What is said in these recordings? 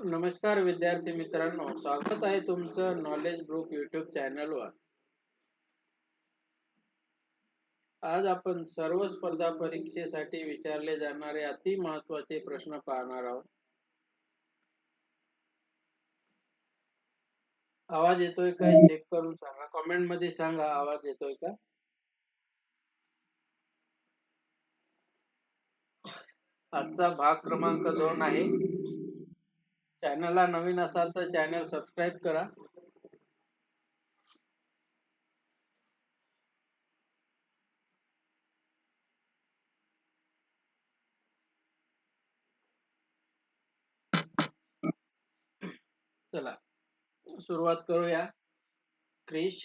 नमस्कार विद्यार्थी मित्रांनो स्वागत आहे तुमचं नॉलेज ग्रुप युट्यूब चॅनलवर आज आपण सर्व स्पर्धा परीक्षेसाठी विचारले जाणारे अति महत्त्वाचे प्रश्न पाहणार आहोत. आवाज येतोय का? चेक करून सांगा. कमेंटमध्ये सांगा आवाज येतोय का? आजचा भाग क्रमांक दोन आहे. चॅनलला नवीन असाल तर चॅनल सबस्क्राईब करा. चला सुरुवात करूया. क्रिश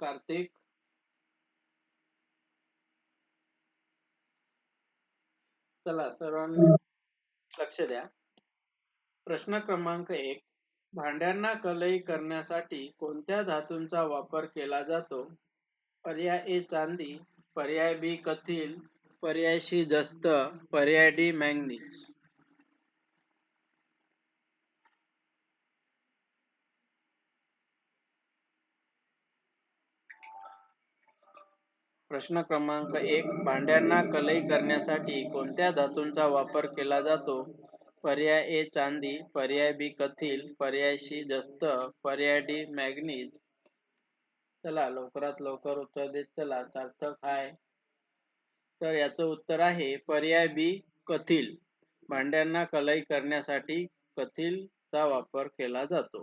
कार्तिक. चला सर्वांनी लक्ष द्या. प्रश्न क्रमांक एक. भांड्यांना कलई करण्यासाठी कोणत्या धातूंचा वापर केला जातो? पर्याय ए चांदी पर्याय बी कथील पर्याय सी जस्त पर्याय डी मॅंगनीज. प्रश्न क्रमांक एक. भांड्यांना कलई करण्यासाठी कोणत्या धातूंचा वापर केला जातो? पर्याय ए चांदी पर्याय बी कथील पर्याय सी जस्त पर्याय डी मॅग्नीज. चला लवकरात लवकर उत्तर देत चला सार्थक हाय. तर याचं उत्तर आहे पर्याय बी कथील. भांड्यांना कलई करण्यासाठी कथीलचा वापर केला जातो.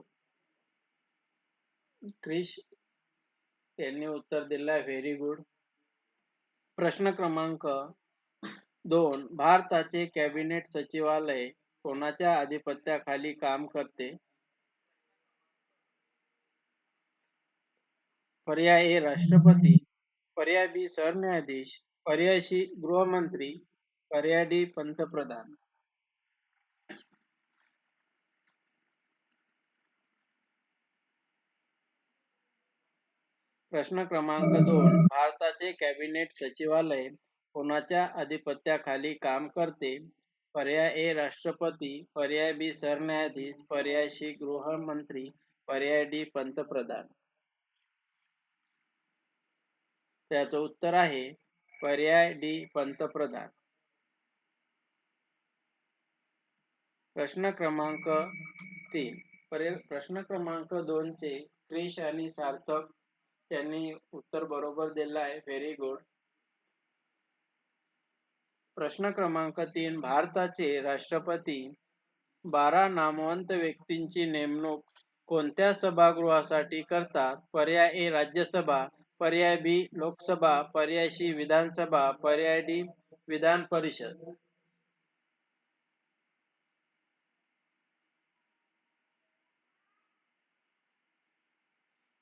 क्रिश यांनी उत्तर दिलंय व्हेरी गुड. प्रश्न क्रमांक दोन भारताचे कॅबिनेट सचिवालय कोणाच्या आधिपत्याखाली काम करते? पर्याय ए राष्ट्रपती पर्याय बी सरन्यायाधीश पर्याय सी गृहमंत्री पर्याय डी पंतप्रधान. प्रश्न क्रमांक दोन. भारताचे कॅबिनेट सचिवालय कोणाच्या अधिपत्याखाली काम करते? पर्याय ए राष्ट्रपती. पर्याय बी सरन्यायाधीश. पर्याय सी गृहमंत्री. पर्याय डी पंतप्रधान. त्याचं उत्तर आहे पर्याय डी पंतप्रधान. प्रश्न क्रमांक तीन. प्रश्न क्रमांक दोन चे क्रिश आणि सार्थक त्यांनी उत्तर बरोबर दिलं आहे. व्हेरी गुड प्रश्न क्रमांक तीन भारताचे राष्ट्रपती बारा नामवंत व्यक्तींची नेमणूक कोणत्या सभागृहासाठी करतात? पर्याय ए राज्यसभा पर्याय बी लोकसभा पर्याय सी विधानसभा पर्याय डी विधान परिषद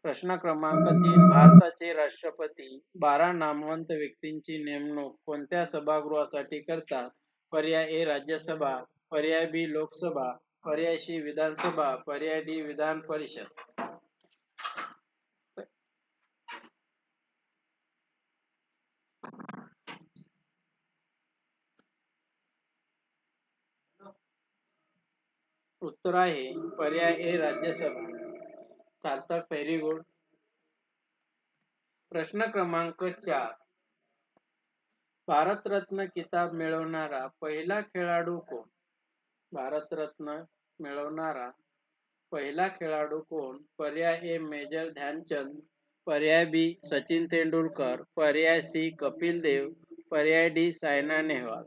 प्रश्न क्रमांक तीन भारताचे राष्ट्रपती बारा नामवंत व्यक्तींची नेमणूक कोणत्या सभागृहासाठी करतात? पर्याय ए राज्यसभा पर्याय बी लोकसभा पर्याय सी विधानसभा पर्याय डी विधान परिषद. उत्तर आहे पर्याय A Rajya Sabha. Sarthak very good प्रश्न क्रमांक चार. भारतरत्न किताब मिळवणारा पहिला खेळाडू कोण? भारतरत्न मिळवणारा पहिला खेळाडू कोण? पर्याय ए मेजर ध्यानचंद पर्याय बी सचिन तेंडुलकर पर्याय सी कपिल देव पर्याय डी सायना नेहवाल.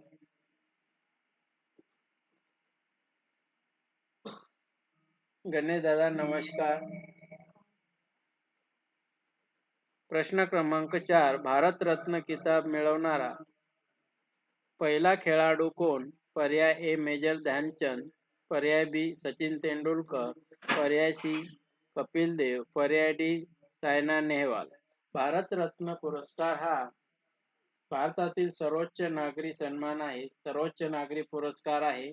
गणेश दादा नमस्कार. प्रश्न क्रमांक चार भारतरत्न किताब मिळवणारा पहिला खेळाडू कोण? पर्याय ए मेजर ध्यानचंद पर्याय बी सचिन तेंडुलकर पर्याय सी कपिल देव पर्याय डी सायना नेहवाल. भारतरत्न पुरस्कार हा भारतातील सर्वोच्च नागरी सन्मान आहे. सर्वोच्च नागरी पुरस्कार आहे.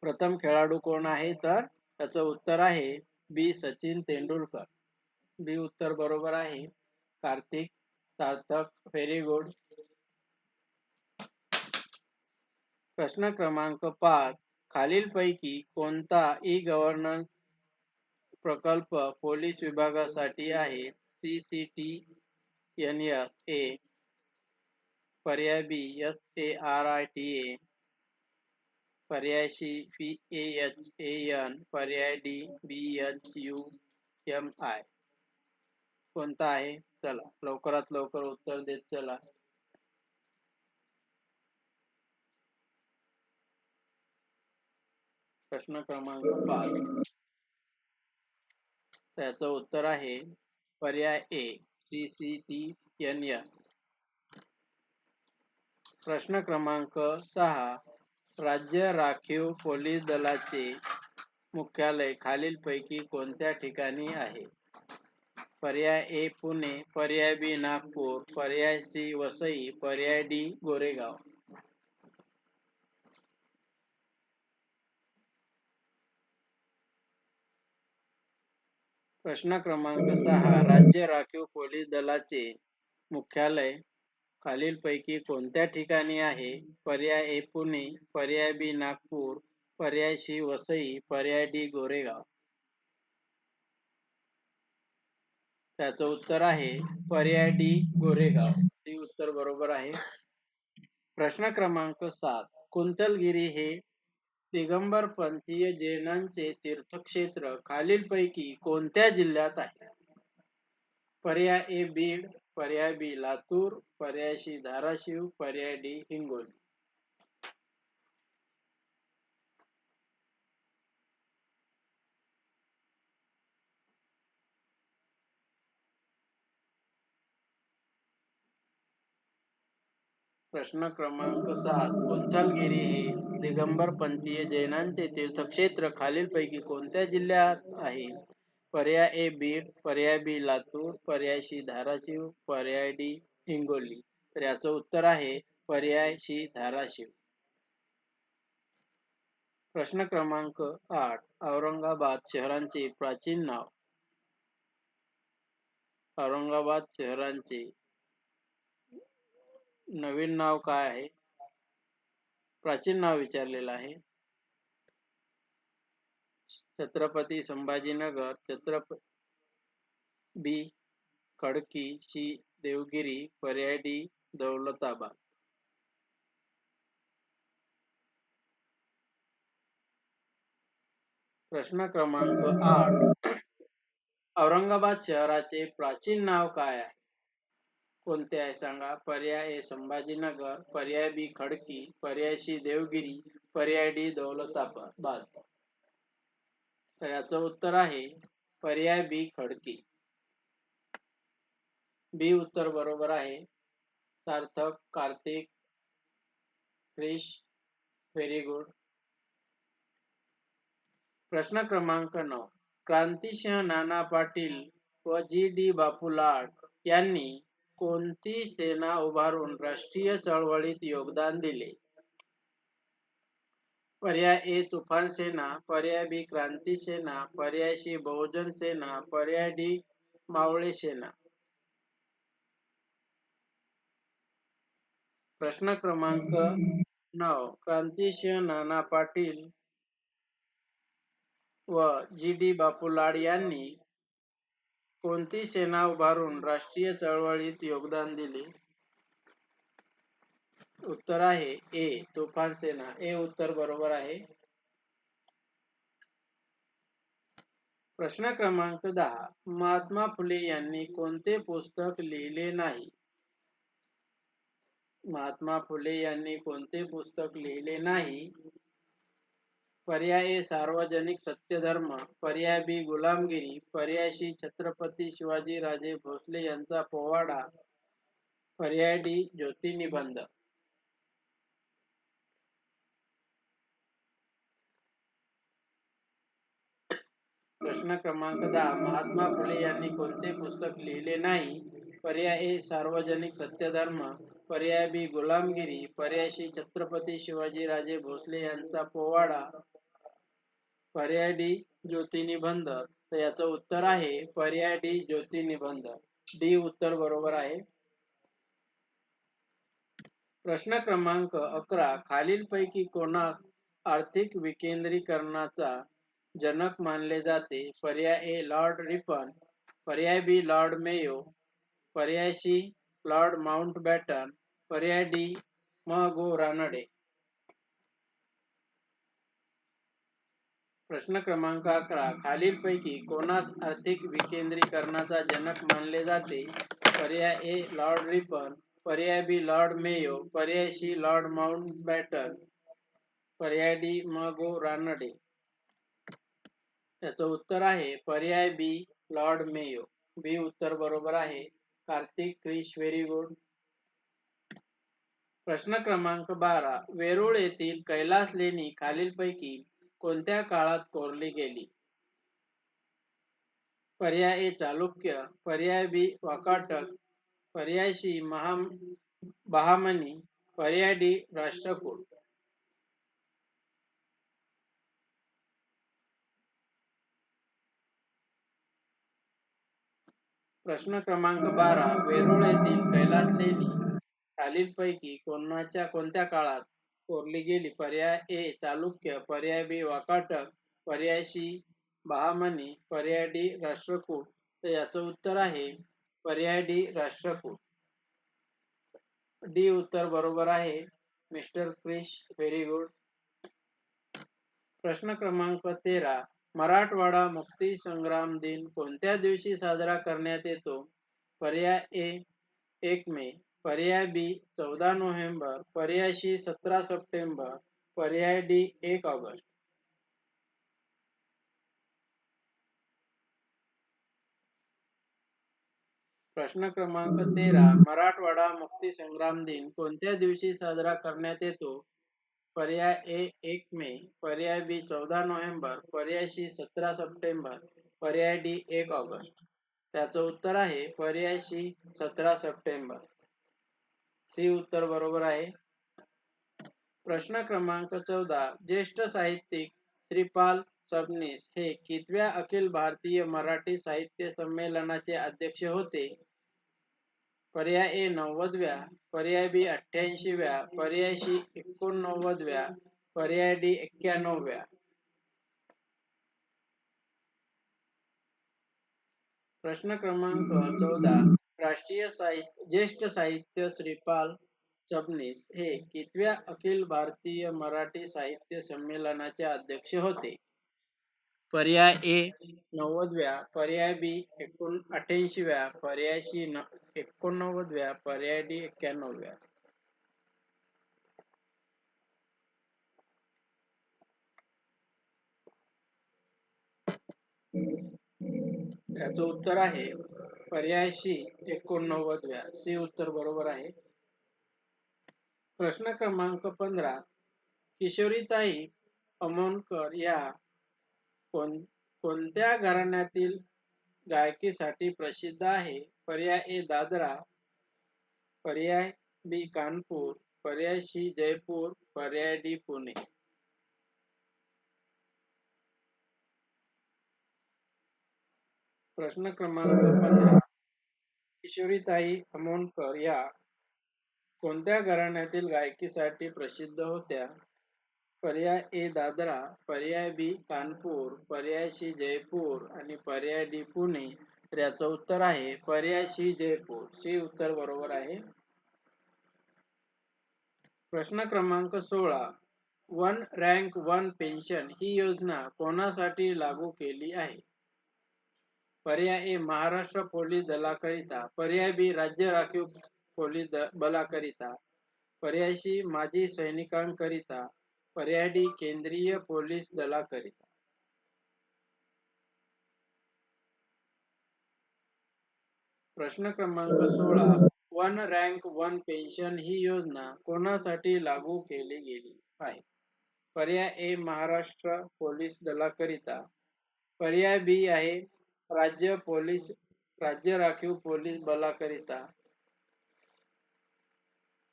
प्रथम खेळाडू कोण आहे? तर त्याचं उत्तर आहे बी सचिन तेंडुलकर. बी उत्तर बरोबर आहे. कार्तिक, सार्थक व्हेरी गुड प्रश्न क्रमांक पाच. खालीलपैकी कोणता ई गव्हर्नन्स प्रकल्प पोलीस विभागासाठी आहे? C C T N S A पर्याय B S A R I T A पर्याय C P H A N पर्याय D B H U M I कोणता आहे? चला लवकरात लवकर उत्तर देत चला. प्रश्न क्रमांक पाच. त्याचं उत्तर आहे पर्याय A C C T N S प्रश्न क्रमांक सहा राज्य राखीव पोलीस दलाचे मुख्यालय खालीलपैकी कोणत्या ठिकाणी आहे? पर्याय ए पुणे पर्याय बी नागपूर पर्याय सी वसई पर्याय डी गोरेगाव. प्रश्न क्रमांक सहा राज्य राखीव पोलीस दलाचे मुख्यालय खालीलपैकी कोणत्या ठिकाणी आहे? पर्याय ए पुणे पर्याय बी नागपूर पर्याय सी वसई पर्याय डी गोरेगाव. त्याचं उत्तर आहे पर्याय डी गोरेगाव. डी उत्तर बरोबर आहे. प्रश्न क्रमांक सात. कुंतलगिरी हे दिगंबर पंथीय जैनांचे तीर्थक्षेत्र खालीलपैकी कोणत्या जिल्ह्यात आहे? पर्याय ए बीड पर्याय बी लातूर पर्याय सी धाराशिव पर्याय डी हिंगोली. प्रश्न क्रमांक सात कोंथलगिरी हे दिगंबर पंथीय जैनांचे तीर्थक्षेत्र खालीलपैकी कोणत्या जिल्ह्यात आहे? पर्याय ए बीड पर्याय बी लातूर पर्याय सी धाराशिव पर्याय डी हिंगोली. तर याचं उत्तर आहे पर्याय सी धाराशिव. प्रश्न क्रमांक आठ औरंगाबाद शहरांचे प्राचीन नाव. औरंगाबाद शहरांचे नवीन नाव काय आहे? प्राचीन नाव विचारलेलं आहे. छत्रपती संभाजीनगर छत्रपती बी. खडकी सी. देवगिरी पर्याय डी. दौलताबाद. प्रश्न क्रमांक आठ. औरंगाबाद शहराचे प्राचीन नाव काय आहे? कोणते आहे? सांगा. पर्याय ए संभाजीनगर पर्याय बी खडकी पर्याय सी देवगिरी पर्याय डी दौलताबाद. तर याचं उत्तर आहे पर्याय बी खडकी. बी उत्तर बरोबर आहे. Sarthak Kartik Krish very good. प्रश्न क्रमांक नऊ. क्रांतिसिंह नाना पाटील व जी डी बापूलाड यांनी कोणती सेना उभारून राष्ट्रीय चळवळीत योगदान दिले. पर्याय ए तुफान सेना पर्याय बी क्रांती सेना पर्याय सी बहुजन सेना पर्याय डी मावळे सेना. प्रश्न क्रमांक नऊ क्रांतिसिंह नाना पाटील व जी डी बापूलाड यांनी कोणती सेना उभारून राष्ट्रीय चळवळीत योगदान दिले? उत्तर आहे ए, तुफान सेना. ए उत्तर बरोबर आहे. प्रश्न क्रमांक दहा. महात्मा फुले यांनी कोणते पुस्तक लिहिले नाही? महात्मा फुले यांनी कोणते पुस्तक लिहिले नाही? पर्याय ए सार्वजनिक सत्यधर्म पर्याय बी गुलामगिरी पर्याय सी छत्रपती शिवाजी राजे भोसले यांचा पोवाडा पर्याय डी ज्योती निबंध प्रश्न क्रमांक दहा महात्मा फुले यांनी कोणते पुस्तक लिहिले नाही? पर्याय ए सार्वजनिक सत्यधर्म पर्याय बी गुलामगिरी पर्याय सी छत्रपती शिवाजी राजे भोसले यांचा पोवाडा पर्याय डी ज्योतिनिबंध. तर याचं उत्तर आहे पर्याय डी ज्योतिनिबंध. डी उत्तर बरोबर आहे. प्रश्न क्रमांक अकरा खालीलपैकी कोणास आर्थिक विकेंद्रीकरणाचा जनक मानले जाते? पर्याय ए लॉर्ड रिपन. पर्याय बी लॉर्ड मेयो. पर्याय सी लॉर्ड माउंटबॅटन. पर्याय डी म गो रानडे. प्रश्न क्रमांक अकरा. खालीलपैकी कोणास आर्थिक विकेंद्रीकरणाचा जनक मानले जाते? पर्याय ए लॉर्ड रिपन. पर्याय बी लॉर्ड मेयो. पर्याय सी लॉर्ड माउंटबॅटन. पर्याय डी म गो रानडे. त्याचं उत्तर आहे पर्याय बी लॉर्ड मेयो. बी उत्तर बरोबर आहे कार्तिक क्रिश व्हेरी गुड. प्रश्न क्रमांक बारा. वेरूळ येथील कैलास लेणी खालीलपैकी कोणत्या काळात कोरली गेली? पर्याय ए चालुक्य पर्याय बी वाकाटक पर्याय सी महा बहामनी पर्याय डी राष्ट्रकूट प्रश्न क्रमांक बारा वेरूळ येथील कैलास लेणी खालीलपैकी कोणाच्या कोणत्या काळात कोरली गेली. पर्याय ए चालुक्य पर्याय बी वाकाटक. पर्याय सी बहामनी. पर्याय डी राष्ट्रकूट. तर याचं उत्तर आहे पर्याय डी राष्ट्रकूट. डी उत्तर बरोबर आहे मिस्टर क्रिश व्हेरी गुड. प्रश्न क्रमांक तेरा मराठवाडा मुक्ती संग्राम दिन कोणत्या दिवशी साजरा करण्यात येतो? पर्याय ए एक मे. पर्याय बी चौदा नोव्हेंबर पर्याय सी सतरा सप्टेंबर पर्याय डी एक ऑगस्ट. प्रश्न क्रमांक तेरा मराठवाडा मुक्ती संग्राम दिन कोणत्या दिवशी साजरा करण्यात येतो? पर्याय ए एक मे पर्याय बी चौदा नोव्हेंबर पर्याय सी सतरा सप्टेंबर पर्याय डी एक ऑगस्ट. त्याचं उत्तर आहे पर्याय सी सतरा सप्टेंबर. सी उत्तर बरोबर आहे. प्रश्न क्रमांक चौदा. ज्येष्ठ साहित्यिक श्रीपाल सबनीस हे कितव्या अखिल भारतीय मराठी साहित्य संमेलनाचे अध्यक्ष होते? पर्याय ए नव्वदव्या पर्याय बी अठ्ठ्याऐंशीव्या पर्याय सी एकोणनव्वदव्या पर्याय डी एक्क्याण्णवव्या. प्रश्न क्रमांक चौदा. राष्ट्रीय साहित्य ज्येष्ठ साहित्य श्रीपाल सबनीस हे कितव्या अखिल भारतीय मराठी साहित्य संमेलनाचे अध्यक्ष होते. पर्याय ए नव्वदव्या पर्याय बी एकोण अठ्याऐंशीव्या पर्याय सी एकोणनव्वदव्या पर्याय डी एक्क्याण्णवव्या. त्याचं उत्तर आहे पर्याय सी एकोणनव्वद व्या. सी उत्तर बरोबर आहे. प्रश्न क्रमांक पंधरा. किशोरीताई अमोणकर या कोण कोणत्या घराण्यातील गायकीसाठी प्रसिद्ध आहे? पर्याय ए दादरा पर्याय बी कानपूर पर्याय सी जयपूर पर्याय डी पुणे. प्रश्न क्रमांक पंधरा. किशोरीताई अमोणकर या कोणत्या घराण्यातील गायकीसाठी प्रसिद्ध होत्या? पर्याय ए दादरा पर्याय बी कानपूर पर्याय सी जयपूर आणि पर्याय डी पुणे तर याचं उत्तर आहे. पर्याय सी जयपूर सी उत्तर बरोबर आहे. प्रश्न क्रमांक सोळा. वन रँक वन पेन्शन ही योजना कोणासाठी लागू केली आहे? पर्याय ए महाराष्ट्र पोलीस दलाकरिता पर्याय बी राज्य राखीव पोलीस बलाकरिता पर्याय सी माजी सैनिकांकरिता पर्याय डी केंद्रीय पोलीस दलाकरिता. प्रश्न क्रमांक सोळा वन रँक वन पेन्शन ही योजना कोणासाठी लागू केली गेली आहे? पर्याय ए महाराष्ट्र पोलीस दलाकरिता पर्याय बी आहे राज्य पोलीस राज्य राखीव पोलीस बलाकरिता.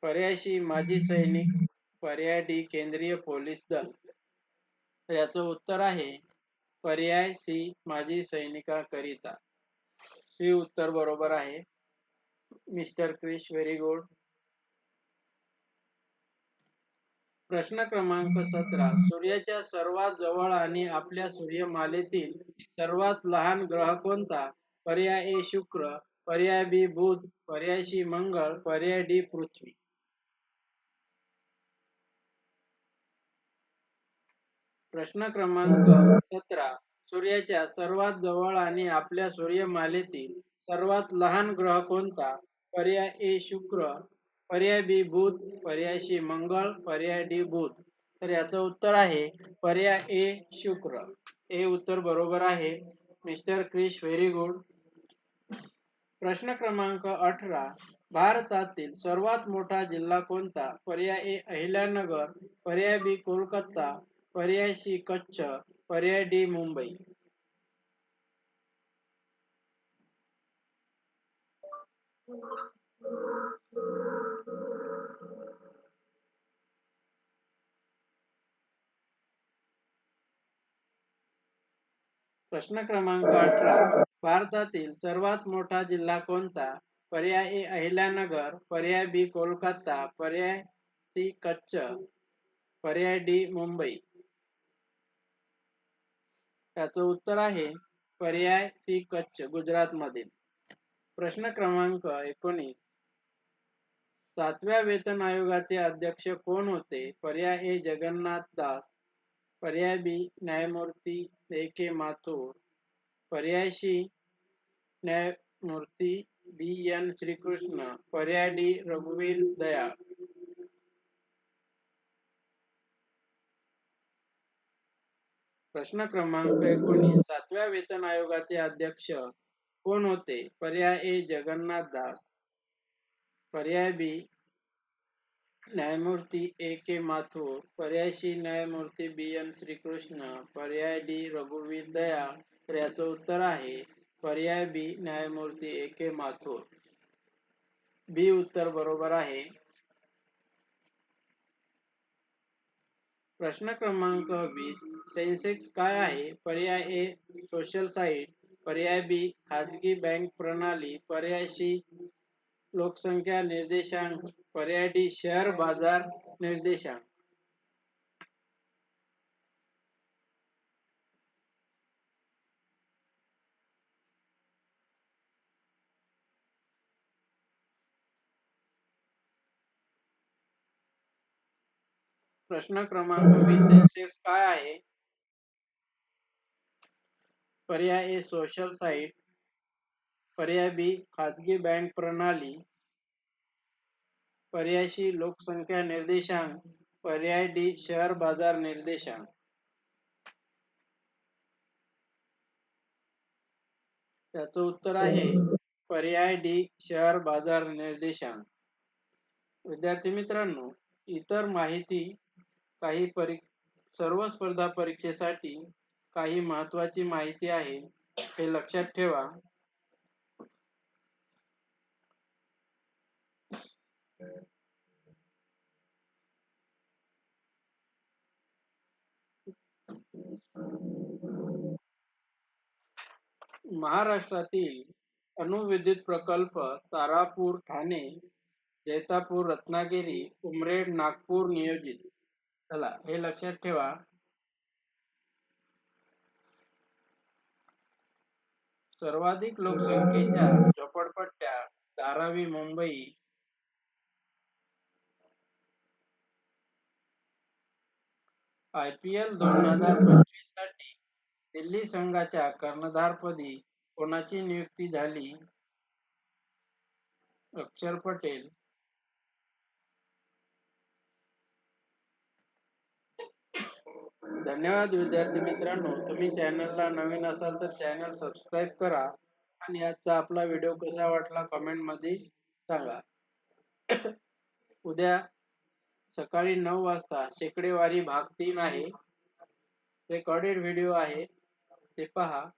पर्यायशी माजी सैनिक पर्याय डी केंद्रीय पोलीस दल. याचं उत्तर आहे पर्याय सी माजी सैनिकाकरिता. सी उत्तर बरोबर आहे. Mister Krish very good. प्रश्न क्रमांक सतरा. सूर्याच्या सर्वात जवळ आणि आपल्या सूर्यमालेतील सर्वात लहान ग्रह कोणता? पर्याय ए शुक्र पर्याय बी बुध पर्याय सी मंगळ पर्याय डी पृथ्वी. प्रश्न क्रमांक सतरा. सूर्याच्या सर्वात जवळ आणि आपल्या सूर्यमालेतील सर्वात लहान ग्रह कोणता? पर्याय ए शुक्र पर्याय बी बुध पर्याय सी मंगळ पर्याय डी बुध तर याचं उत्तर आहे पर्याय ए शुक्र. हे उत्तर बरोबर आहे. Mister Krish very good. प्रश्न क्रमांक अठरा. भारतातील सर्वात मोठा जिल्हा कोणता? पर्याय ए अहिल्यानगर पर्याय बी कोलकाता पर्याय सी कच्छ पर्याय डी मुंबई. प्रश्न क्रमांक अठरा. भारतातील सर्वात मोठा जिल्हा कोणता? पर्याय ए अहिल्यानगर पर्याय बी कोलकाता पर्याय सी कच्छ पर्याय डी मुंबई. त्याचं उत्तर आहे पर्याय सी कच्छ गुजरात मधील प्रश्न क्रमांक एकोणीस. सातव्या वेतन आयोगाचे अध्यक्ष कोण होते? पर्याय ए जगन्नाथ दास पर्याय बी न्यायमूर्ती के माथुर पर्याय सी न्यायमूर्ती बी एन श्रीकृष्ण, पर्याय डी रघुवीर दयाळ. प्रश्न क्रमांक एकोणीस. सातव्या वेतन आयोगाचे अध्यक्ष कोण होते? पर्याय ए. जगन्नाथ दास. पर्याय बी. न्यायमूर्ती ए के माथूर पर्याय सी न्यायमूर्ती बी एम श्रीकृष्ण पर्याय डी रघुवीर दयाळ तर याचं उत्तर आहे. पर्याय बी न्यायमूर्ती ए के माथूर. बी उत्तर बरोबर आहे. प्रश्न क्रमांक वीस सेन्सेक्स काय आहे? पर्याय ए सोशल साईट. पर्याय बी खाजगी बँक प्रणाली. पर्याय सी लोकसंख्या निर्देशांक पर्याय डी शेअर बाज़ार निर्देशांक. प्रश्न क्रमांक वीस सेन्सेक्स काय आहे? पर्याय ए सोशल साईट पर्याय बी खाजगी बँक प्रणाली पर्यायशी लोकसंख्या निर्देशांक पर्याय डी शेअर बाजार निर्देशांक. त्याचं उत्तर आहे पर्याय डी शेअर बाजार निर्देशांक. विद्यार्थी मित्रांनो इतर माहिती काही परी सर्व स्पर्धा परीक्षेसाठी काही महत्वाची माहिती आहे हे लक्षात ठेवा. महाराष्ट्रातील अणुविद्युत प्रकल्प तारापूर ठाणे जैतापूर रत्नागिरी उमरेड नागपूर नियोजित. चला हे लक्षात ठेवा. सर्वाधिक लोकसंख्येच्या झोपडपट्ट्या Dharavi Mumbai. I P L दोन हजार पंचवीससाठी दिल्ली संघाच्या कर्णधारपदी कोणाची नियुक्ती झाली? अक्षर पटेल. धन्यवाद विद्यार्थी मित्रांनो. तुम्ही चॅनलला नवीन असाल तर चॅनल सबस्क्राईब करा आणि आजचा आपला व्हिडिओ कसा वाटला कमेंटमध्ये सांगा. उद्या सकाळी नऊ वाजता शेकडेवारी भाग तीन आहे. रेकॉर्डेड व्हिडिओ आहे. ते पहा.